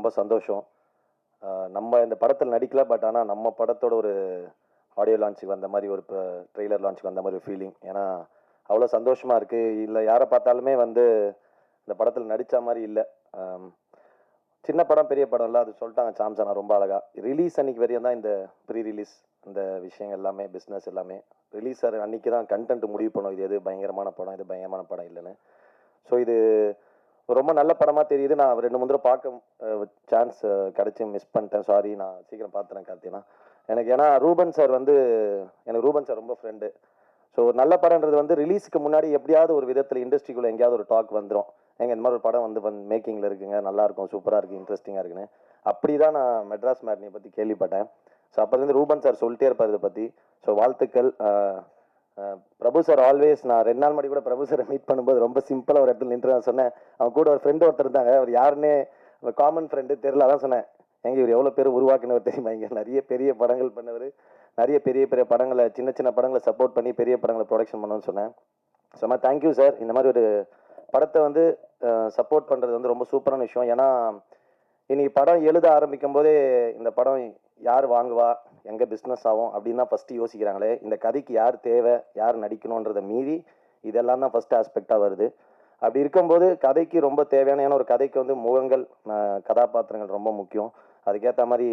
ரொம்ப சந்தோஷம். நம்ம இந்த படத்தில் நடிக்கல பட் ஆனால் நம்ம படத்தோட ஒரு ஆடியோ லான்ச்சுக்கு வந்த மாதிரி ஒரு ட்ரெய்லர் லான்ச்சுக்கு வந்த மாதிரி ஒரு ஃபீலிங் ஏன்னா அவ்வளோ சந்தோஷமாக இருக்குது இல்லை யாரை பார்த்தாலுமே வந்து இந்த படத்தில் நடித்த மாதிரி இல்லை. சின்ன படம் பெரிய படம் இல்லை அது சொல்லிட்டாங்க சாம்சனா ரொம்ப அழகாக ரிலீஸ் அன்னைக்கு வரையும் தான் இந்த ப்ரீ ரிலீஸ் இந்த விஷயங்கள் எல்லாமே பிஸ்னஸ் எல்லாமே. ரிலீஸ் அன்னைக்கு தான் கண்டென்ட் முடிவு பண்ணோம். இது எது பயங்கரமான படம் இது பயங்கரமான படம் இல்லைன்னு. ஸோ இது ரொம்ப நல்ல படமாக தெரியுது. நான் ரெண்டு மூணு தடவை பார்க்க சான்ஸ் கிடச்சி மிஸ் பண்ணிட்டேன். சாரி நான் சீக்கிரம் பார்த்துறேன் கார்த்தினா. எனக்கு ஏன்னா ரூபன் சார் வந்து எனக்கு ரூபன் சார் ரொம்ப ஃப்ரெண்டு ஸோ ஒரு நல்ல படம்ன்றது வந்து ரிலீஸ்க்கு முன்னாடி எப்படியாவது ஒரு விதத்தில் இண்டஸ்ட்ரிக்குள்ளே எங்கேயாவது ஒரு டாக் வந்துடும் எங்கே இந்த மாதிரி ஒரு படம் வந்து வந்து மேக்கிங்கில் இருக்குங்க. நல்லாயிருக்கும் சூப்பராக இருக்குது இன்ட்ரெஸ்டிங்காக இருக்குன்னு. அப்படி தான் நான் மெட்ராஸ் மேட்னியை பற்றி கேள்விப்பட்டேன். ஸோ அப்போலேருந்து ரூபன் சார் சொல்லிட்டே இருப்பார் இதை பற்றி ஸோ வாழ்த்துக்கள். பிரபு சார் ஆல்வேஸ் நான் ரெண்டு நாள் முன்னாடி கூட பிரபு சாரை மீட் பண்ணும்போது ரொம்ப சிம்பிளாக ஒரு இடத்துல நின்று நான் சொன்னேன். அவன் கூட ஒரு ஃப்ரெண்டு ஒருத்தர் இருந்தாங்க. அவர் யாருன்னே காமன் ஃப்ரெண்டு தெரில அதான் சொன்னேன். எங்க இவர் எவ்வளோ பேர் உருவாக்கினவர் தெரியுமா? இங்கே நிறைய பெரிய படங்கள் பண்ணவர். நிறைய பெரிய பெரிய படங்களை சின்ன சின்ன படங்களை சப்போர்ட் பண்ணி பெரிய படங்களை ப்ரொடக்ஷன் பண்ணணும்னு சொன்னேன். சும்மா தேங்க்யூ சார் இந்த மாதிரி ஒரு படத்தை வந்து சப்போர்ட் பண்ணுறது வந்து ரொம்ப சூப்பரான விஷயம். ஏன்னா இன்னைக்கு படம் எழுத ஆரம்பிக்கும் போதே இந்த படம் யார் வாங்குவா? எங்கே பிஸ்னஸ் ஆகும்? அப்படின்னு தான் ஃபஸ்ட்டு யோசிக்கிறாங்களே. இந்த கதைக்கு யார் தேவை? யார் நடிக்கணுன்றதை மீறி இதெல்லாம் தான் ஃபஸ்ட்டு ஆஸ்பெக்டாக வருது. அப்படி இருக்கும்போது கதைக்கு ரொம்ப தேவையான ஏன்னா ஒரு கதைக்கு வந்து முகங்கள் கதாபாத்திரங்கள் ரொம்ப முக்கியம். அதுக்கேற்ற மாதிரி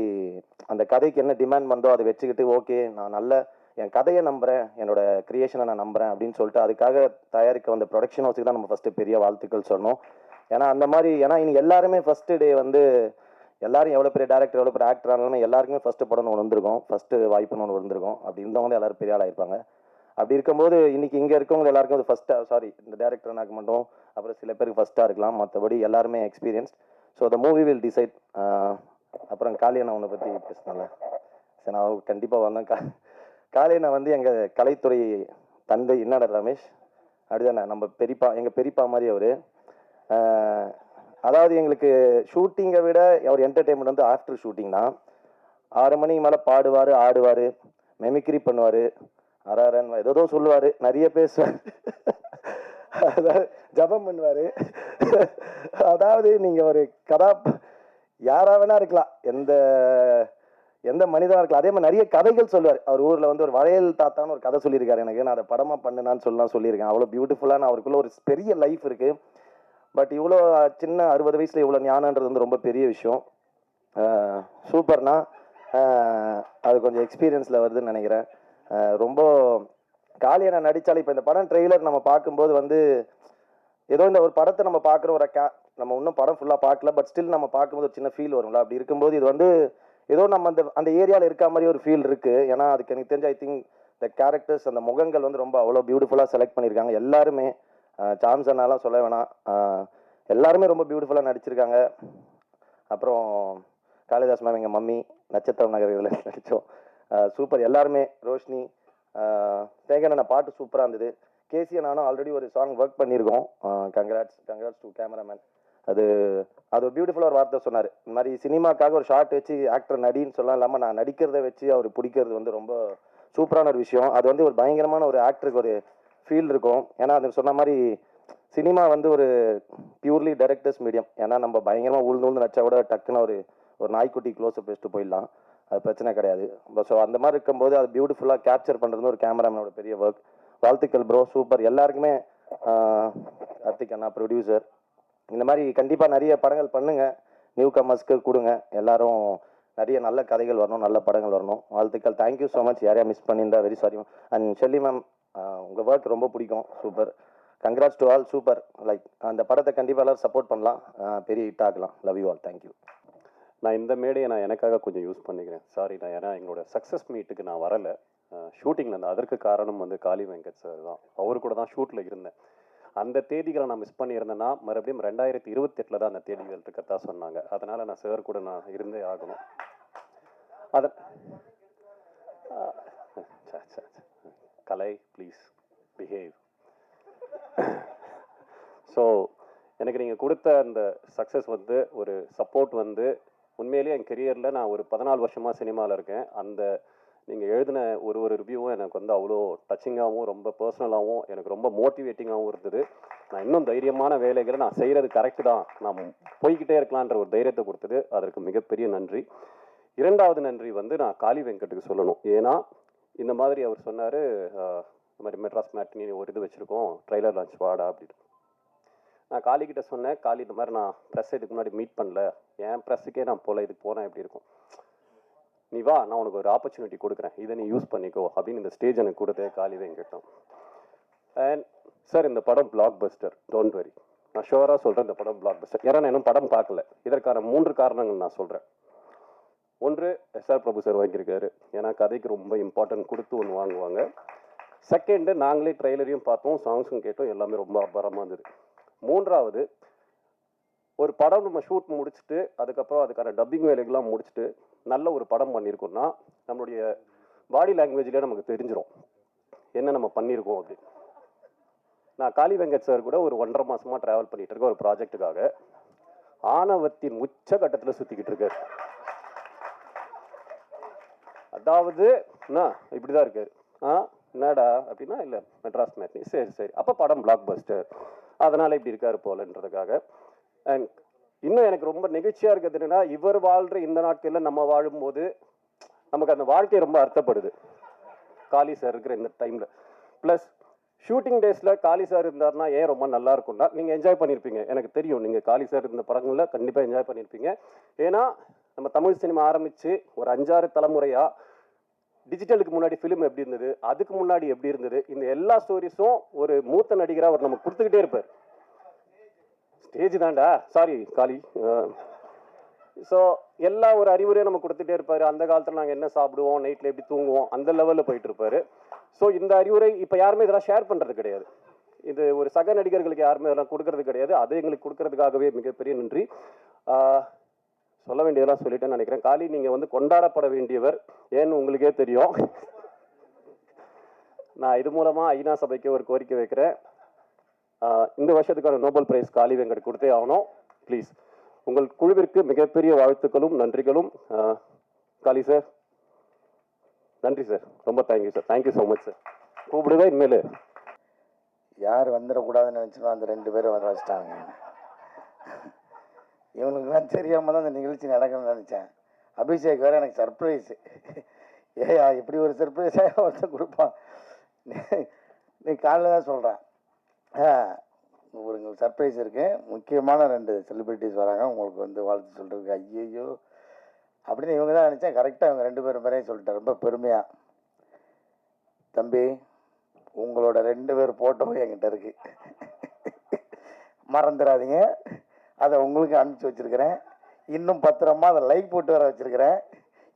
அந்த கதைக்கு என்ன டிமாண்ட் வந்தோ அதை வச்சுக்கிட்டு ஓகே நான் நல்ல என் கதையை நம்புகிறேன் என்னோட கிரியேஷனை நான் நம்புறேன் அப்படின்னு சொல்லிட்டு அதுக்காக தயாரிக்க வந்த ப்ரொடக்ஷன் ஹவுஸுக்கு தான் நம்ம ஃபஸ்ட்டு பெரிய வாழ்த்துக்கள் சொன்னோம் ஏன்னா அந்த மாதிரி ஏன்னா இனி எல்லாருமே ஃபஸ்ட்டு டே வந்து எல்லாரும் எவ்வளோ பெரிய டேரக்டர் எவ்வளோ பெரிய ஆக்டர் ஆனாலும் எல்லாருக்குமே ஃபஸ்ட்டு படம்னு ஒன்று வந்திருக்கும். ஃபஸ்ட்டு வாய்ப்புன்னு ஒன்று வந்திருக்கும். அப்படி இருந்தவங்க எல்லாரும் பெரிய ஆளாக இருப்பாங்க. அப்படி இருக்கும்போது இன்னைக்கு இங்கே இருக்கவங்க எல்லாருக்கும் அது ஃபஸ்ட்டாக சாரி இந்த டேரக்டர்னாக்க மட்டும் அப்புறம் சில பேருக்கு ஃபஸ்ட்டாக இருக்கலாம். மற்றபடி எல்லாருமே experience so the movie will decide அப்புறம் காளியண்ணா உன்னை பற்றி பேசினால சரி நான் கண்டிப்பாக வந்தேன் கா காளியண்ணா வந்து எங்கள் கலைத்துறை தந்தை என்னடா ரமேஷ்? அப்படிதானே நம்ம பெரியப்பா எங்கள் பெரியப்பா மாதிரி அவர். அதாவது எங்களுக்கு ஷூட்டிங்கை விட அவர் என்டர்டெயின்மெண்ட் வந்து ஆஃப்டர் ஷூட்டிங் தான். ஆறு மணிக்கு மேலே பாடுவார் ஆடுவார் மெமிக்ரி பண்ணுவார். அரன் ஏதோ சொல்லுவார் நிறைய பேசுவார். அதாவது ஜபம் பண்ணுவார். அதாவது நீங்கள் ஒரு கதா யாராக வேணா இருக்கலாம். எந்த எந்த மனிதனாக இருக்கலாம். அதே மாதிரி நிறைய கதைகள் சொல்லுவார். அவர் ஊரில் வந்து ஒரு வளையல் தாத்தான்னு ஒரு கதை சொல்லியிருக்காரு எனக்கு. நான் அதை படமாக பண்ணுனான்னு சொல்லலாம் சொல்லியிருக்கேன். அவ்வளோ பியூட்டிஃபுல்லான அவருக்குள்ள ஒரு பெரிய லைஃப் இருக்குது பட் இவ்வளோ சின்ன அறுபது வயசில் இவ்வளோ ஞானன்றது வந்து ரொம்ப பெரிய விஷயம். சூப்பர்னா அது கொஞ்சம் எக்ஸ்பீரியன்ஸில் வருதுன்னு நினைக்கிறேன். ரொம்ப ரொம்ப நான் நடித்தாலும் இப்போ இந்த படம் ட்ரெய்லர் நம்ம பார்க்கும்போது வந்து ஏதோ இந்த ஒரு படத்தை நம்ம பார்க்குற ஒரு கே நம்ம இன்னும் படம் ஃபுல்லாக பார்க்கல பட் ஸ்டில் நம்ம பார்க்கும்போது ஒரு சின்ன ஃபீல் வரும்ல. அப்படி இருக்கும்போது இது வந்து ஏதோ நம்ம அந்த அந்த ஏரியாவில் இருக்க மாதிரி ஒரு ஃபீல் இருக்குது ஏன்னா அதுக்கு எனக்கு தெரிஞ்ச ஐ திங்க் இந்த கேரக்டர்ஸ் அந்த முகங்கள் வந்து ரொம்ப அவ்வளோ பியூட்டிஃபுல்லாக செலக்ட் பண்ணியிருக்காங்க எல்லாருமே. சாம்சனாலாம் சொல்ல வேணாம். எல்லாருமே ரொம்ப பியூட்டிஃபுல்லாக நடிச்சிருக்காங்க. அப்புறம் காளிதாஸ் மேம் எங்கள் மம்மி நட்சத்திரம் நகர் இதில் நடித்தோம் சூப்பர் எல்லாருமே ரோஷினி தேங்கண்ண பாட்டு சூப்பராக இருந்தது. கேசியை நானும் ஆல்ரெடி ஒரு சாங் ஒர்க் பண்ணியிருக்கோம். கங்க்ராட்ஸ் கங்க்ராட்ஸ் டு கேமராமேன் அது அது ஒரு பியூட்டிஃபுல்லாக ஒரு வார்த்தை சொன்னார். இந்த மாதிரி சினிமாக்காக ஒரு ஷார்ட் வச்சு ஆக்டர் நடின்னு சொல்லலாம் இல்லாமல் நான் நடிக்கிறத வச்சு அவர் பிடிக்கிறது வந்து ரொம்ப சூப்பரான ஒரு விஷயம். அது வந்து ஒரு பயங்கரமான ஒரு ஆக்டருக்கு ஒரு ஃபீல் இருக்கும். ஏன்னா அது சொன்ன மாதிரி சினிமா வந்து ஒரு பியூர்லி டைரக்டர்ஸ் மீடியம் ஏன்னா நம்ம பயங்கரமாக உழுந்து உழுந்து நடிச்சா கூட டக்குன்னு ஒரு ஒரு நாய்க்குட்டி க்ளோஸ்அப் வச்சுட்டு போயிடலாம். அது பிரச்சனை கிடையாது. ஸோ அந்த மாதிரி இருக்கும்போது அது பியூட்டிஃபுல்லாக கேப்சர் பண்ணுறது ஒரு கேமராமேனோட பெரிய ஒர்க் வாழ்த்துக்கள் ப்ரோ சூப்பர் எல்லாருக்குமே கார்த்திக் அண்ணா ப்ரொடியூசர் இந்த மாதிரி கண்டிப்பாக நிறைய படங்கள் பண்ணுங்கள் நியூ கமர்ஸ்க்கு கொடுங்க. எல்லாரும் நிறைய நல்ல கதைகள் வரணும் நல்ல படங்கள் வரணும். வாழ்த்துக்கள். தேங்க்யூ ஸோ மச் யாரையா மிஸ் பண்ணியிருந்தா very sorry and Shelly ma'am உங்கள் ஒர்க் ரொம்ப பிடிக்கும். Super congrats to all super like அந்த படத்தை கண்டிப்பாக எல்லாரும் சப்போர்ட் பண்ணலாம். பெரிய ஹிட் ஆகலாம். லவ் யூ ஆல் தேங்க்யூ நான் இந்த மேடையை நான் எனக்காக கொஞ்சம் யூஸ் பண்ணிக்கிறேன். சாரி நான் ஏன்னா எங்களோட சக்ஸஸ் மீட்டுக்கு நான் வரலை. ஷூட்டிங்கில் இருந்தேன் அதற்கு காரணம் வந்து காளி வெங்கட் சார் தான். அவர் கூட தான் ஷூட்டில் இருந்தேன். அந்த தேதிகளை நான் மிஸ் பண்ணியிருந்தேன்னா மறுபடியும் ரெண்டாயிரத்தி இருபத்தெட்டில் தான் அந்த தேதிகள் இருக்கிறதா சொன்னாங்க. அதனால் நான் சார் கூட நான் இருந்தே ஆகணும். அத ச, ச, ச. கலை ப்ளீஸ் பிஹேவ் ஸோ எனக்கு நீங்கள் கொடுத்த அந்த சக்ஸஸ் வந்து ஒரு சப்போர்ட் வந்து உண்மையிலேயே என் கெரியரில் நான் ஒரு பதினாலு வருஷமாக சினிமாவில் இருக்கேன். அந்த நீங்கள் எழுதின ஒரு ஒரு ரிவ்யூவும் எனக்கு வந்து அவ்வளோ டச்சிங்காகவும் ரொம்ப பர்சனலாகவும் எனக்கு ரொம்ப மோட்டிவேட்டிங்காகவும் இருந்தது. நான் இன்னும் தைரியமான வேலைகளை நான் செய்கிறது கரெக்டு தான். நான் போய்கிட்டே இருக்கலான்ற ஒரு தைரியத்தை கொடுத்தது. அதற்கு மிகப்பெரிய நன்றி. இரண்டாவது நன்றி வந்து நான் காளி வெங்கட்டுக்கு சொல்லணும். ஏன்னா இந்த மாதிரி அவர் சொன்னார் இந்த மாதிரி மெட்ராஸ் மேட்னி ஒரு இது வச்சுருக்கோம் ட்ரைலர் லான்ச் வாடா அப்படின்னு. நான் காளிக்கிட்ட சொன்னேன் காளி இந்த மாதிரி நான் ப்ரெஸ் இதுக்கு முன்னாடி மீட் பண்ணல. என் ப்ரெஸ்ஸுக்கே நான் போகல இதுக்கு போனேன் எப்படி இருக்கும். நீ வா நான் உனக்கு ஒரு ஆப்பர்ச்சுனிட்டி கொடுக்குறேன். இதை நீ யூஸ் பண்ணிக்கோ அப்படின்னு இந்த ஸ்டேஜ் எனக்கு கொடுத்தே காளி கேட்டோம் அண்ட் சார் இந்த படம் பிளாக் பஸ்டர் டோன்ட் வெரி நான் ஷுவராக சொல்கிறேன் இந்த படம் பிளாக் பஸ்டர் ஏன்னா நான் இன்னும் படம் பார்க்கல. இதற்கான மூன்று காரணங்கள் நான் சொல்கிறேன் ஒன்று எஸ்ஆர் பிரபு சார் வாங்கியிருக்காரு. ஏன்னா கதைக்கு ரொம்ப இம்பார்ட்டன்ட் கொடுத்து ஒன்று வாங்குவாங்க. செகண்டு நாங்களே ட்ரெய்லரையும் பார்த்தோம் சாங்ஸும் கேட்டோம் எல்லாமே ரொம்ப அபாரமாக இருந்தது. மூன்றாவது ஒரு படம் நம்ம ஷூட் முடிச்சுட்டு அதுக்கப்புறம் அதுக்கான டப்பிங் வேலைகள்லாம் முடிச்சுட்டு நல்ல ஒரு படம் பண்ணியிருக்கோம்னா நம்மளுடைய பாடி லாங்குவேஜ்லேயே நமக்கு தெரிஞ்சிடும் என்ன நம்ம பண்ணியிருக்கோம் அப்படி நான் காளி வெங்கட் சார் கூட ஒரு ஒன்றரை மாதமாக ட்ராவல் பண்ணிகிட்டு இருக்கேன் ஒரு ப்ராஜெக்ட்டுக்காக ஆணவத்தின் உச்ச கட்டத்தில் சுற்றிக்கிட்டு இருக்காரு. அதாவது என்ன இப்படிதான் இருக்கார். ஆ என்னடா அப்படின்னா இல்லை மெட்ராஸ் மேட்னி சரி சரி. அப்போ படம் பிளாக் பஸ்டர் அதனால் இப்படி இருக்கார் போலன்றதுக்காக. அண்ட் இன்னும் எனக்கு ரொம்ப நெகிழ்ச்சியா இருக்கிறது என்னன்னா இவர் வாழ்ற இந்த நாட்களில் நம்ம வாழும்போது நமக்கு அந்த வாழ்க்கை ரொம்ப அர்த்தப்படுது. காளி சார் இருக்கிற இந்த டைம்ல ப்ளஸ் ஷூட்டிங் டேஸ்ல காளி சார் இருந்தாருன்னா ஏன் ரொம்ப நல்லா இருக்கும்னா நீங்க என்ஜாய் பண்ணியிருப்பீங்க எனக்கு தெரியும் நீங்க காளி சார் இருந்த படங்கள்ல கண்டிப்பா என்ஜாய் பண்ணியிருப்பீங்க ஏன்னா நம்ம தமிழ் சினிமா ஆரம்பிச்சு ஒரு அஞ்சாறு தலைமுறையா டிஜிட்டலுக்கு முன்னாடி ஃபிலிம் எப்படி இருந்தது அதுக்கு முன்னாடி எப்படி இருந்தது இந்த எல்லா ஸ்டோரிஸும் ஒரு மூத்த நடிகராக அவர் நமக்கு கொடுத்துக்கிட்டே இருப்பார். ஏஜ் தான்டா சாரி காளி ஸோ எல்லா ஒரு அறிவுரையும் நம்ம கொடுத்துட்டே இருப்பார். அந்த காலத்தில் நாங்கள் என்ன சாப்பிடுவோம் நைட்டில் எப்படி தூங்குவோம் அந்த லெவலில் போயிட்டு இருப்பார். ஸோ இந்த அறிவுரை இப்போ யாருமே இதெல்லாம் ஷேர் பண்ணுறது கிடையாது. இது ஒரு சக நடிகர்களுக்கு யாருமே இதெல்லாம் கொடுக்கறது கிடையாது. அது எங்களுக்கு கொடுக்கறதுக்காகவே மிகப்பெரிய நன்றி. சொல்ல வேண்டியதெல்லாம் சொல்லிட்டேன்னு நினைக்கிறேன். காளி நீங்கள் வந்து கொண்டாடப்பட வேண்டியவர். ஏன்னு உங்களுக்கே தெரியும். நான் இது மூலமாக ஐநா சபைக்கு ஒரு கோரிக்கை வைக்கிறேன். இந்த வருஷத்துக்கான நோபல் பிரைஸ் காளி வெங்கட் கொடுத்தே ஆகணும். ப்ளீஸ் உங்கள் குழுவிற்கு மிகப்பெரிய வாழ்த்துக்களும் நன்றிகளும். காலி காளி சார் நன்றி சார் ரொம்ப thank you sir thank you so much sir கூப்பிடுவேன் இனிமேல். யார் வந்துடக்கூடாதுன்னு நினச்சினோ அந்த ரெண்டு பேரும் வர வச்சிட்டாங்க. இவனுக்குலாம் தெரியாமல் தான் அந்த நிகழ்ச்சி நடக்கணும்னு நினச்சேன். அபிஷேக் வேறு எனக்கு சர்ப்ரைஸு ஏயா இப்படி ஒரு சர்ப்ரைஸாக ஒருத்தர் கொடுப்பான். நீ- காலையில் தான் சொல்கிறேன் ஒரு சர்ப்ரைஸ் இருக்குது முக்கியமான ரெண்டு செலிபிரிட்டிஸ் வராங்க. உங்களுக்கு வந்து வாழ்த்து சொல்கிறதுக்கு ஐயையோ. அப்படின்னு இவங்க தான் நினச்சேன். கரெக்டாக இவங்க ரெண்டு பேரும் பேரையும் சொல்லிட்டேன் ரொம்ப பெருமையாக தம்பி உங்களோட ரெண்டு பேர் ஃபோட்டோவும் என்கிட்ட இருக்கு. மறந்துடாதீங்க. அதை உங்களுக்கு அனுப்பிச்சி வச்சிருக்கிறேன். இன்னும் பத்திரமா அதை லைக் போட்டு வர வச்சுருக்கிறேன்.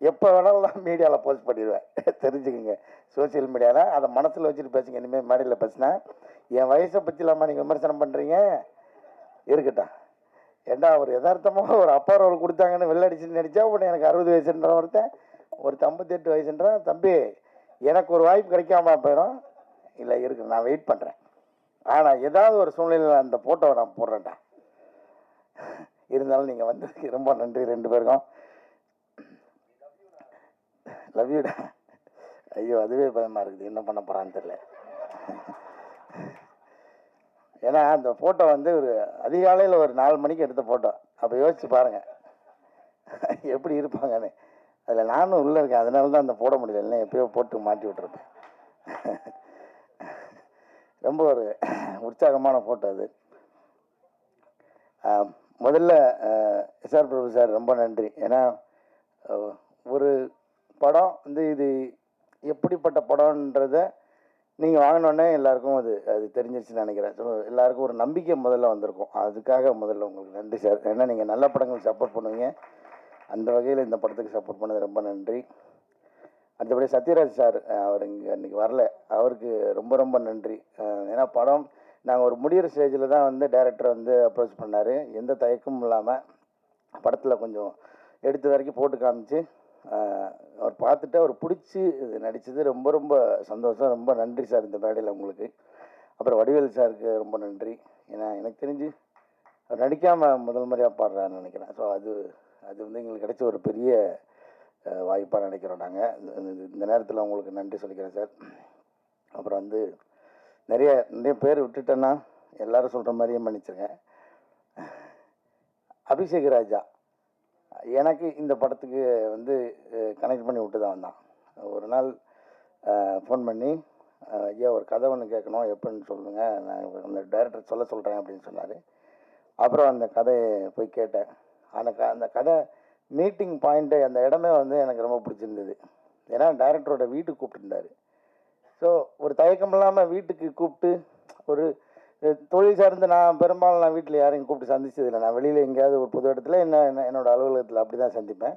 எப்போ வேணாலும் நான் மீடியாவில் போஸ்ட் பண்ணிடுவேன். தெரிஞ்சுக்கோங்க. சோஷியல் மீடியாவில் அதை மனசில் வச்சுட்டு பேசுங்க. இனிமேல் மேடையில் பேசினா என் வயசை பற்றிலாமா நீங்கள் விமர்சனம் பண்ணுறீங்க இருக்கட்டும். ஏண்டா ஒரு யதார்த்தமாக ஒரு அப்பா ரோல் கொடுத்தாங்கன்னு வெள்ளடிச்சுன்னு நினச்சா உடனே எனக்கு அறுபது வயசுன்ற ஒருத்தன் ஒரு ஐம்பத்தெட்டு வயசுன்றான் தம்பி எனக்கு ஒரு வாய்ப்பு கிடைக்காம போயிடும். இல்லை இருக்கு நான் வெயிட் பண்ணுறேன் ஆனால் ஏதாவது ஒரு சூழ்நிலையில் அந்த ஃபோட்டோவை நான் போடுறேன்டா. இருந்தாலும் நீங்கள் வந்து ரொம்ப நன்றி ரெண்டு பேருக்கும். லவ் யூடா ஐயோ அதுவே பயமாக இருக்குது. என்ன பண்ண போகிறான்னு தெரில ஏன்னா அந்த ஃபோட்டோ வந்து ஒரு அதிகாலையில் ஒரு நாலு மணிக்கு எடுத்த ஃபோட்டோ அப்போ யோசிச்சு பாருங்கள் எப்படி இருப்பாங்கன்னு. அதில் நானும் உள்ளே இருக்கேன். அதனால தான் அந்த போட முடியல. இல்லைன்னா எப்பயோ போட்டு மாட்டி விட்ருப்பேன் ரொம்ப ஒரு உற்சாகமான ஃபோட்டோ அது. முதல்ல எஸ்ஆர் பிரபு சார் ரொம்ப நன்றி. ஏன்னா ஒரு படம் வந்து இது எப்படிப்பட்ட படம்ன்றத நீங்கள் வாங்கினோடனே எல்லாருக்கும் அது அது தெரிஞ்சிருச்சுன்னு நினைக்கிறேன். ஸோ எல்லாருக்கும் ஒரு நம்பிக்கை முதல்ல வந்திருக்கும். அதுக்காக முதல்ல உங்களுக்கு நன்றி சார். ஏன்னா நீங்கள் நல்ல படங்களுக்கு சப்போர்ட் பண்ணுவீங்க. அந்த வகையில் இந்த படத்துக்கு சப்போர்ட் பண்ணது ரொம்ப நன்றி. அடுத்தபடி சத்யராஜ் சார் அவர் இங்கே இன்றைக்கி வரல. அவருக்கு ரொம்ப ரொம்ப நன்றி. ஏன்னா படம் நாங்கள் ஒரு முடிகிற ஸ்டேஜில் தான் வந்து டேரக்டர் வந்து அப்ரோச் பண்ணார். எந்த தயக்கமும் இல்லாமல் படத்தில் கொஞ்சம் எடுத்த வரைக்கும் போட்டு காமிச்சு அவர் பார்த்துட்டு அவர் பிடிச்சி இது நடித்தது ரொம்ப ரொம்ப சந்தோஷம். ரொம்ப நன்றி சார் இந்த மேடையில் உங்களுக்கு. அப்புறம் வடிவேல் சாருக்கு ரொம்ப நன்றி. ஏன்னா எனக்கு தெரிஞ்சு அவர் நடிக்காமல் முதல் முறையாக பாடுறாருன்னு நினைக்கிறேன். ஸோ அது அது வந்து எங்களுக்கு கிடைச்ச ஒரு பெரிய வாய்ப்பாக நினைக்கிறோம் நாங்கள் இந்த நேரத்தில் உங்களுக்கு நன்றி சொல்லிக்கிறேன் சார். அப்புறம் வந்து நிறைய நிறைய பேர் விட்டுட்டேன்னா எல்லோரும் சொல்கிற மாதிரியே மன்னிச்சிருங்க. அபிஷேக் ராஜா. எனக்கு இந்த படத்துக்கு வந்து கனெக்ட் பண்ணி விட்டு தான். வந்தான் ஒரு நாள் ஃபோன் பண்ணி ஐயா ஒரு கதை ஒன்று கேட்கணும் எப்படின்னு சொல்லுங்கள் நான் அந்த டைரக்டர் சொல்ல சொல்கிறேன் அப்படின்னு சொன்னார். அப்புறம் அந்த கதையை போய் கேட்டேன். அந்த க அந்த கதை மீட்டிங் பாயிண்ட்டு அந்த இடமே வந்து எனக்கு ரொம்ப பிடிச்சிருந்தது. ஏன்னா டைரக்டரோட வீட்டுக்கு கூப்பிட்டுருந்தார். ஸோ ஒரு தயக்கம் இல்லாமல் வீட்டுக்கு கூப்பிட்டு ஒரு தொழில் சார்ந்து நான் பெரும்பாலும் நான் வீட்டில் யாரையும் கூப்பிட்டு சந்திச்சதில்லை. நான் வெளியில் எங்கேயாவது ஒரு புது இடத்துல என்ன என்னோட அலுவலகத்தில் அப்படி தான் சந்திப்பேன்.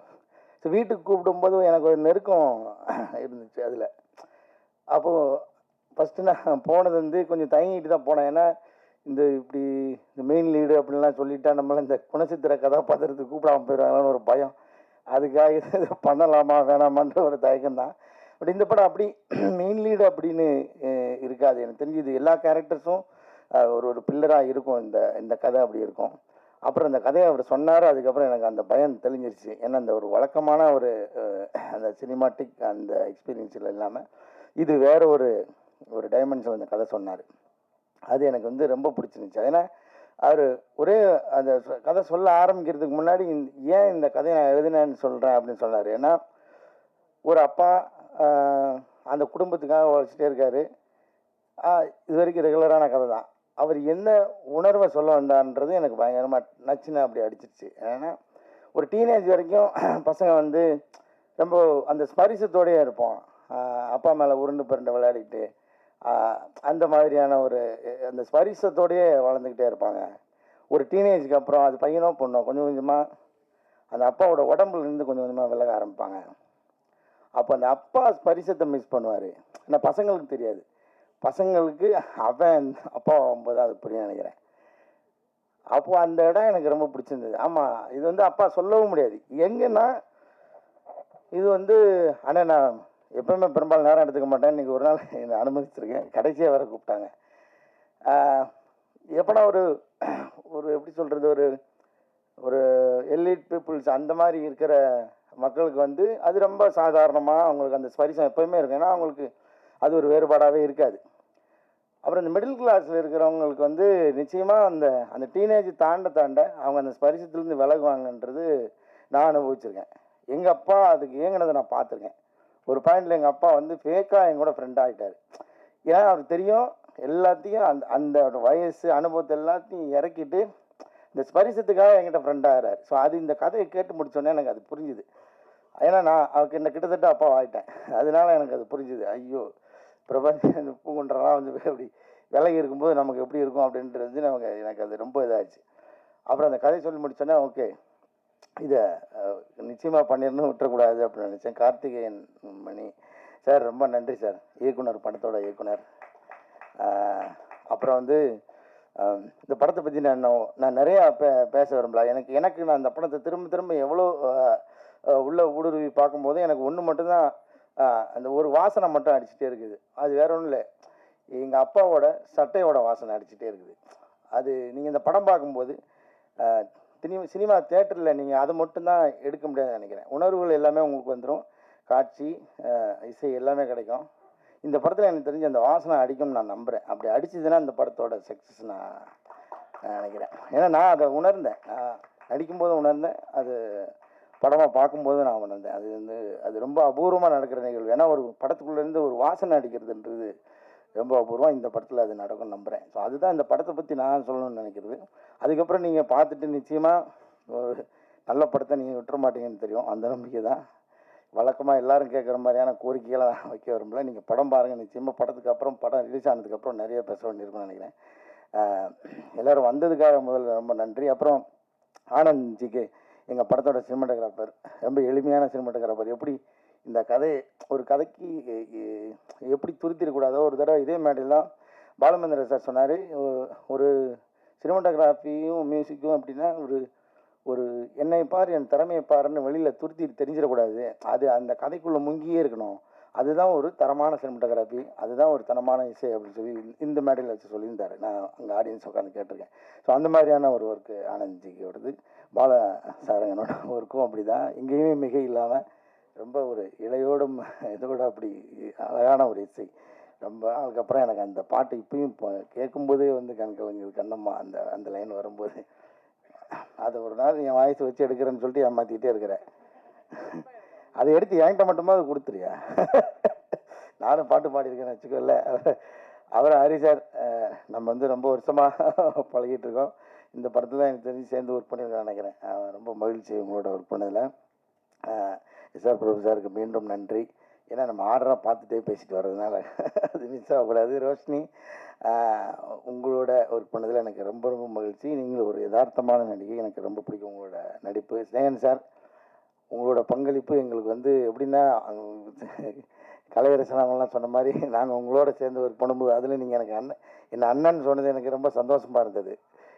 ஸோ வீட்டுக்கு கூப்பிடும்போது எனக்கு ஒரு நெருக்கம் இருந்துச்சு அதில். அப்போது ஃபஸ்ட்டு நான் போனது வந்து கொஞ்சம் தயங்கிட்டு தான் போனேன். ஏன்னா இந்த இப்படி இந்த மெயின் லீடு அப்படின்லாம் சொல்லிட்டா நம்மள இந்த குணசித்திர கதாபாத்திரத்துக்கு கூப்பிடாம போயிடுவாங்கன்னு ஒரு பயம். அதுக்காக இது பண்ணலாமா வேணாமான்ற ஒரு தயக்கம் தான். பட் இந்த படம் அப்படி மெயின் லீடு அப்படின்னு இருக்காது. எனக்கு தெரிஞ்சு இது எல்லா கேரக்டர்ஸும் ஒரு ஒரு பில்லராக இருக்கும் இந்த இந்த கதை அப்படி இருக்கும். அப்புறம் அந்த கதையை அவர் சொன்னார் அதுக்கப்புறம் எனக்கு அந்த பயம் தெளிஞ்சிருச்சு. ஏன்னா அந்த ஒரு வழக்கமான ஒரு அந்த சினிமாட்டிக் அந்த எக்ஸ்பீரியன்ஸில் இல்லாமல் இது வேற ஒரு ஒரு டைமென்ஷன் அந்த கதை சொன்னார். அது எனக்கு வந்து ரொம்ப பிடிச்சிருந்துச்சு. ஏன்னா அவர் ஒரே அந்த கதை சொல்ல ஆரம்பிக்கிறதுக்கு முன்னாடி ஏன் இந்த கதையை நான் எழுதினேன்னு சொல்கிறேன் அப்படின்னு சொன்னார். ஏன்னா ஒரு அப்பா அந்த குடும்பத்துக்காக உழைச்சிட்டே இருக்காரு. இது வரைக்கும் ரெகுலரான கதை தான். அவர் என்ன உணர்வை சொல்ல வந்தான்றது எனக்கு பயங்கரமாக நச்சுன்னு அப்படி அடிச்சிருச்சு. ஏன்னா ஒரு டீனேஜ் வரைக்கும் பசங்க வந்து ரொம்ப அந்த ஸ்பரிசத்தோடயே இருப்போம். அப்பா மேலே உருண்டு புரண்டு விளையாடிட்டு அந்த மாதிரியான ஒரு அந்த ஸ்பரிசத்தோடயே வளர்ந்துக்கிட்டே இருப்பாங்க. ஒரு டீனேஜுக்கு அப்புறம் அது பையனோ பொண்ணோ கொஞ்சம் கொஞ்சமாக அந்த அப்பாவோட உடம்புல இருந்து கொஞ்சம் கொஞ்சமாக விலக ஆரம்பிப்பாங்க. அப்போ அந்த அப்பா ஸ்பரிசத்தை மிஸ் பண்ணுவார். ஆனால் பசங்களுக்கு தெரியாது. பசங்களுக்கு அவன் அப்பா ஆகும்போது அது புரியும் நினைக்கிறேன். அப்போது அந்த இடம் எனக்கு ரொம்ப பிடிச்சிருந்தது. ஆமாம் இது வந்து அப்பா சொல்லவும் முடியாது. எங்கன்னா இது வந்து ஆனால் நான் எப்பவுமே பெரும்பாலும் நேரம் எடுத்துக்க மாட்டேன். இன்றைக்கி ஒரு நாள் என்னை அனுமதிச்சிருக்கேன். கடைசியாக வர கூப்பிட்டாங்க. எப்படா ஒரு ஒரு எப்படி சொல்கிறது ஒரு ஒரு எலிட் பீப்புள்ஸ் அந்த மாதிரி இருக்கிற மக்களுக்கு வந்து அது ரொம்ப சாதாரணமாக அவங்களுக்கு அந்த ஸ்பரிசம் எப்போயுமே இருக்கும். ஏன்னா அவங்களுக்கு அது ஒரு வேறுபாடாகவே இருக்காது. அப்புறம் இந்த மிடில் கிளாஸில் இருக்கிறவங்களுக்கு வந்து நிச்சயமாக அந்த அந்த டீனேஜ் தாண்ட தாண்ட அவங்க அந்த ஸ்பரிசத்துலேருந்து விலகுவாங்கன்றது நான் அனுபவிச்சிருக்கேன். எங்கள் அப்பா அதுக்கு ஏங்கினதை நான் பார்த்துருக்கேன். ஒரு பாயிண்டில் எங்கள் அப்பா வந்து ஃபேக்காக என் கூட ஃப்ரெண்ட் ஆகிட்டார் ஏன்னா அவருக்கு தெரியும் எல்லாத்தையும் அந்த அந்த வயசு அனுபவத்தை எல்லாத்தையும் இறக்கிட்டு இந்த ஸ்பரிசத்துக்காக என்கிட்ட ஃப்ரெண்ட் ஆகிறார். ஸோ அது இந்த கதையை கேட்டு முடிச்சோன்னே எனக்கு அது புரிஞ்சுது. ஏன்னா நான் அவருக்கு என்ன கிட்டத்தட்ட அப்பா ஆகிட்டேன் அதனால எனக்கு அது புரிஞ்சுது. ஐயோ பிரபஞ்ச பூங்குன்றலாம் வந்து அப்படி விலகி இருக்கும்போது நமக்கு எப்படி இருக்கும் அப்படின்றது நமக்கு எனக்கு அது ரொம்ப இதாகிடுச்சு அப்புறம் அந்த கதை சொல்லி முடிச்சோன்னே ஓகே இதை நிச்சயமாக பண்ணிடணும் விட்டுறக்கூடாது அப்படின்னு நினச்சேன். கார்த்திகேயன் மணி. சார் ரொம்ப நன்றி சார். இயக்குனர் படத்தோட இயக்குனர். அப்புறம் வந்து இந்த படத்தை பற்றி நான் நான் நிறையா பே பேச விரும்பல. எனக்கு எனக்கு நான் இந்த படத்தை திரும்ப திரும்ப எவ்வளோ உள்ளே உள்ள ஊடுருவி பார்க்கும்போது எனக்கு ஒன்று மட்டும்தான் அந்த ஒரு வாசனை மட்டும் அடிச்சுட்டே இருக்குது. அது வேற ஒன்றும் இல்லை. எங்கள் அப்பாவோட சட்டையோட வாசனை அடிச்சுட்டே இருக்குது. அது நீங்கள் இந்த படம் பார்க்கும்போது சினிமா சினிமா தேட்டரில் நீங்கள் அதை மட்டும்தான் எடுக்க முடியாதுன்னு நினைக்கிறேன். உணர்வுகள் எல்லாமே உங்களுக்கு வந்துடும் காட்சி இசை எல்லாமே கிடைக்கும். இந்த படத்தில் எனக்கு தெரிஞ்சு அந்த வாசனை அடிக்கும்னு நான் நம்புகிறேன் அப்படி அடிச்சதுன்னா இந்த படத்தோட சக்ஸஸ் நான் நான் நினைக்கிறேன். ஏன்னா நான் அதை உணர்ந்தேன். நான் நடிக்கும்போது உணர்ந்தேன். அது படமாக பார்க்கும்போது நான் உணர்ந்தேன். அது வந்து அது ரொம்ப அபூர்வமாக நடக்கிற நிகழ்வு. ஏன்னா ஒரு படத்துக்குள்ளேருந்து ஒரு வாசனை அடிக்கிறதுன்றது ரொம்ப அபூர்வம் இந்த படத்தில் அது நடக்கும் நம்புகிறேன் ஸோ அதுதான் இந்த படத்தை பற்றி நான் சொல்லணும்னு நினைக்கிறது. அதுக்கப்புறம் நீங்கள் பார்த்துட்டு நிச்சயமாக ஒரு நல்ல படத்தை நீங்கள் விட்டுற மாட்டீங்கன்னு தெரியும். அந்த நம்பிக்கை தான். வழக்கமாக எல்லோரும் கேட்குற மாதிரியான கோரிக்கைகளை நான் வைக்க விரும்பல. நீங்கள் படம் பாருங்கள் நிச்சயமாக படத்துக்கு அப்புறம் படம் ரிலீஸ் ஆனதுக்கப்புறம் நிறைய பேச வேண்டியிருக்கும்னு நினைக்கிறேன். எல்லோரும் எல்லாரும் வந்ததுக்காக முதல்ல ரொம்ப நன்றி. அப்புறம் ஆனந்த் ஜிக்கு எங்கள் படத்தோட சினிமாட்டோகிராஃபர் ரொம்ப எளிமையான சினிமாட்டோகிராஃபர். எப்படி இந்த கதை ஒரு கதைக்கு எப்படி துருத்திடக்கூடாதோ ஒரு தடவை இதே மாதிரி தான் பாலமேந்திர சார் சொன்னார். ஒரு சினிமாட்டோகிராஃபியும் மியூசிக்கும் அப்படின்னா ஒரு ஒரு என்னை பார் என் திறமையை பாருன்னு வெளியில் துருத்தி தெரிஞ்சிடக்கூடாது. அது அந்த கதைக்குள்ளே முங்கியே இருக்கணும். அதுதான் ஒரு தரமான சினிமாட்டோகிராஃபி. அதுதான் ஒரு தரமான இசை அப்படின்னு சொல்லி இந்த மேடையில் வச்சு சொல்லியிருந்தார். நான் அங்கே ஆடியன்ஸ் உட்காந்து கேட்டிருக்கேன். ஸோ அந்த மாதிரியான ஒரு ஒர்க்கு ஆனந்த்ஜிக்கு வருது. பால சாரங்கனோட ஒர்க்கும் அப்படி தான் எங்கேயுமே மிக இல்லாமல் ரொம்ப ஒரு இலையோடும் இதோட அப்படி அழகான ஒரு இசை. ரொம்ப அதுக்கப்புறம் எனக்கு அந்த பாட்டு இப்பயும் இப்போ கேட்கும்போதே வந்து கண் கலங்குது கண்ணம்மா அந்த அந்த லைன் வரும்போது. அதை ஒரு நாள் என் வாய்ஸ் வச்சு எடுக்கிறேன்னு சொல்லிட்டு ஏமாற்றிக்கிட்டே இருக்கிறேன். அதை எடுத்து என்கிட்ட மட்டுமா அது கொடுத்துருயா நானும் பாட்டு பாடியிருக்கேன்னு வச்சுக்கோல்ல அவர் ஹரி சார் நம்ம வந்து ரொம்ப வருஷமாக பழகிட்டு இருக்கோம். இந்த படத்தில் எனக்கு தெரிஞ்சு சேர்ந்து ஒர்க் பண்ணியிருக்கேன் நினைக்கிறேன். ரொம்ப மகிழ்ச்சி உங்களோட ஒர்க் பண்ணதில். எஸ்ஆர் பிரபு சாருக்கு மீண்டும் நன்றி. ஏன்னா நம்ம ஆர்டராக பார்த்துட்டே பேசிட்டு வர்றதுனால அது மிஸ் ஆகக்கூடாது. ரோஷினி உங்களோட ஒர்க் பண்ணதில் எனக்கு ரொம்ப ரொம்ப மகிழ்ச்சி. நீங்கள் ஒரு யதார்த்தமான நடிகை. எனக்கு ரொம்ப பிடிக்கும் உங்களோட நடிப்பு. ஸ்னேகன் சார் உங்களோட பங்களிப்பு எங்களுக்கு வந்து எப்படின்னா அஹ், சொன்ன மாதிரி நாங்கள் உங்களோட சேர்ந்து ஒர்க் பண்ணும்போது அதில் நீங்கள் எனக்கு அண்ணன் என் அண்ணன் சொன்னது எனக்கு ரொம்ப சந்தோஷமாக இருந்தது.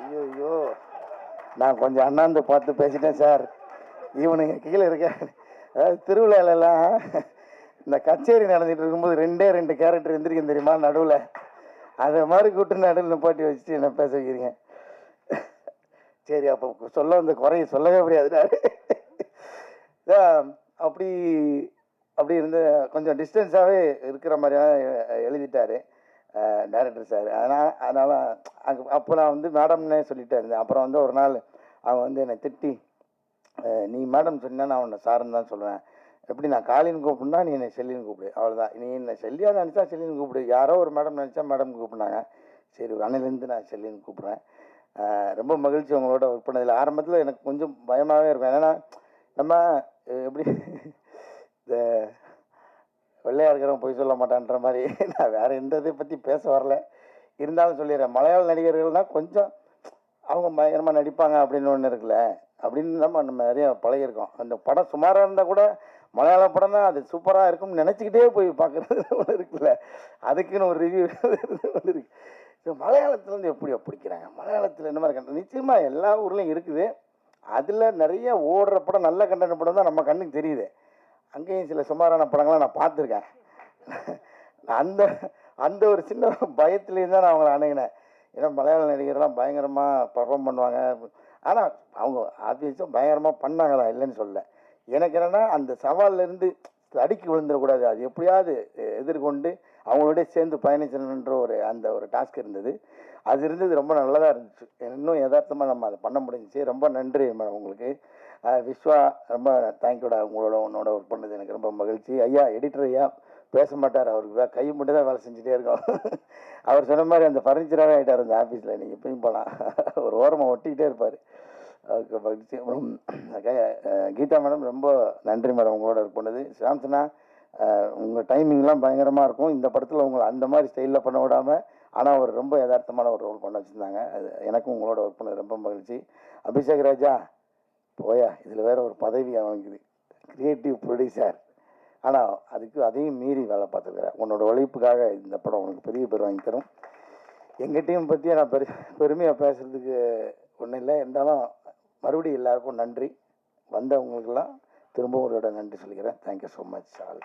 ஐயோ ஐயோ நான் கொஞ்சம் அண்ணாந்து பார்த்து பேசிட்டேன் சார். இவனுங்க கீழே இருக்க அதாவது திருவிழாலெல்லாம் இந்த கச்சேரி நடந்துட்டு இருக்கும்போது ரெண்டே ரெண்டு கேரக்டர் எந்திரிக்கும் தெரியுமா நடுவில்? அதை மாதிரி கூட்டு நடுவில் நிப்பாட்டி வச்சுட்டு என்ன பேச வைக்கிறீங்க? சரி அப்போ சொல்ல வந்த குறைய சொல்லவே முடியாது நான் அப்படி அப்படி இருந்த கொஞ்சம் டிஸ்டன்ஸாகவே இருக்கிற மாதிரியான எழுதிட்டாரு. Director sir. அதனால் அதனால் அங்கே அப்போ நான் வந்து மேடம்னே சொல்லிட்டே இருந்தேன். அப்புறம் வந்து ஒரு நாள் அவன் வந்து என்னை திட்டி நீ மேடம் சொன்னா நான் உன்னை சாருன்னு தான் சொல்லுவேன். எப்படி நான் காலின்னு கூப்பிடுனா நீ என்னை செல்லின்னு கூப்பிடு. அவ்வளோதான் நீ என்னை செல்லியாக நினச்சா செல்லின்னு கூப்பிடு. யாரோ ஒரு மேடம் நினச்சா மேடம் கூப்பிடுனாங்க. சரி அன்னிலேருந்து நான் செல்லின்னு கூப்பிட்றேன். ரொம்ப மகிழ்ச்சி உங்களோட ஒர்க் பண்ணதில். ஆரம்பத்தில் எனக்கு கொஞ்சம் பயமாகவே இருக்கும். ஏன்னா நம்ம எப்படி இந்த வெள்ளையாக இருக்கிறவன் பொய் சொல்ல மாட்டான்ற மாதிரி. நான் வேற எந்த இதை பற்றி பேச வரல. இருந்தாலும் சொல்லிடுறேன். மலையாள நடிகர்கள்னால் கொஞ்சம் அவங்க பயங்கரமாக நடிப்பாங்க அப்படின்னு ஒன்று இருக்குல்ல. அப்படின்னு நம்ம நம்ம நிறைய பழகிருக்கோம் அந்த படம் சுமாராக இருந்தால் கூட மலையாள படம் தான் அது சூப்பராக இருக்கும்னு நினச்சிக்கிட்டே போய் பார்க்குறது ஒன்று இருக்குல்ல. அதுக்குன்னு ஒரு ரிவ்யூ ஒன்று இருக்கு. ஸோ மலையாளத்துலேருந்து எப்படியோ பிடிக்கிறாங்க மலையாளத்தில் என்ன மாதிரி கண்டென்ட் நிச்சயமாக எல்லா ஊர்லேயும் இருக்குது. அதில் நிறைய ஓடுற படம் நல்ல கண்டன படம் தான் நம்ம கண்ணுக்கு தெரியுது. அங்கேயும் சில சுமாரான படங்களை நான் பார்த்துருக்கேன். அந்த அந்த ஒரு சின்ன பயத்துலேயும் தான் நான் அவங்கள அணுகினேன். ஏன்னா மலையாள நடிகர்லாம் பயங்கரமாக பர்ஃபார்ம் பண்ணுவாங்க. ஆனால் அவங்க ஆஃபீஸும் பயங்கரமாக பண்ணாங்க தான் இல்லைன்னு சொல்ல எனக்கு என்னென்னா அந்த சவாலிலேருந்து அடிக்கி விழுந்துடக்கூடாது. அது எப்படியாவது எதிர்கொண்டு அவங்களோட சேர்ந்து பயணிச்சணுன்ற ஒரு அந்த ஒரு டாஸ்க் இருந்தது. அது இருந்தது ரொம்ப நல்லதாக இருந்துச்சு. இன்னும் யதார்த்தமாக நம்ம அதை பண்ண முடிஞ்சிச்சு. ரொம்ப நன்றி மேடம் உங்களுக்கு. விஸ்வா ரொம்ப தேங்க்யூடா உங்களோட உன்னோட ஒர்க் பண்ணது எனக்கு ரொம்ப மகிழ்ச்சி. ஐயா எடிட்டர் ஐயா பேச மாட்டார். அவருக்கு வே- கை மட்டும் தான் வேலை செஞ்சுட்டே இருக்கோம். அவர் சொன்ன மாதிரி அந்த ஃபர்னிச்சராகவே ஆகிட்டார் அந்த ஆஃபீஸில் நீங்கள் எப்பயும் போகலாம் ஒரு ஓரமாக ஒட்டிக்கிட்டே இருப்பார். அவருக்கு மகிழ்ச்சி. அப்புறம் கீதா மேடம் ரொம்ப நன்றி மேடம் உங்களோட ஒர்க் பண்ணது. சாம்சனா உங்கள் டைமிங்லாம் பயங்கரமாக இருக்கும். இந்த படத்தில் உங்களை அந்த மாதிரி ஸ்டைலில் பண்ண விடாமல் ஆனால் ஒரு ரொம்ப யதார்த்தமான ஒரு ரோல் பண்ண வச்சுருந்தாங்க. அது எனக்கும் உங்களோட ஒர்க் பண்ணது ரொம்ப மகிழ்ச்சி. அபிஷேக் ராஜா போயா இதில் வேற ஒரு பதவி அவனுக்கு கிரியேட்டிவ் ப்ரொடியூசர் ஆனால் அதுக்கு அதையும் மீறி வேலை பார்த்துருக்குறேன் உன்னோட உழைப்புக்காக இந்த படம் உனக்கு பெரிய பேர் வாங்கி தரும். எங்கள் டீம் பற்றி நான் பெரு பெருமையாக பேசுகிறதுக்கு ஒன்றும் இல்லை. இருந்தாலும் மறுபடியும் எல்லாருக்கும் நன்றி. வந்தவங்களுக்கெல்லாம் திரும்பவும் ஒரு இடம் நன்றி சொல்லிக்கிறேன். Thank you so much all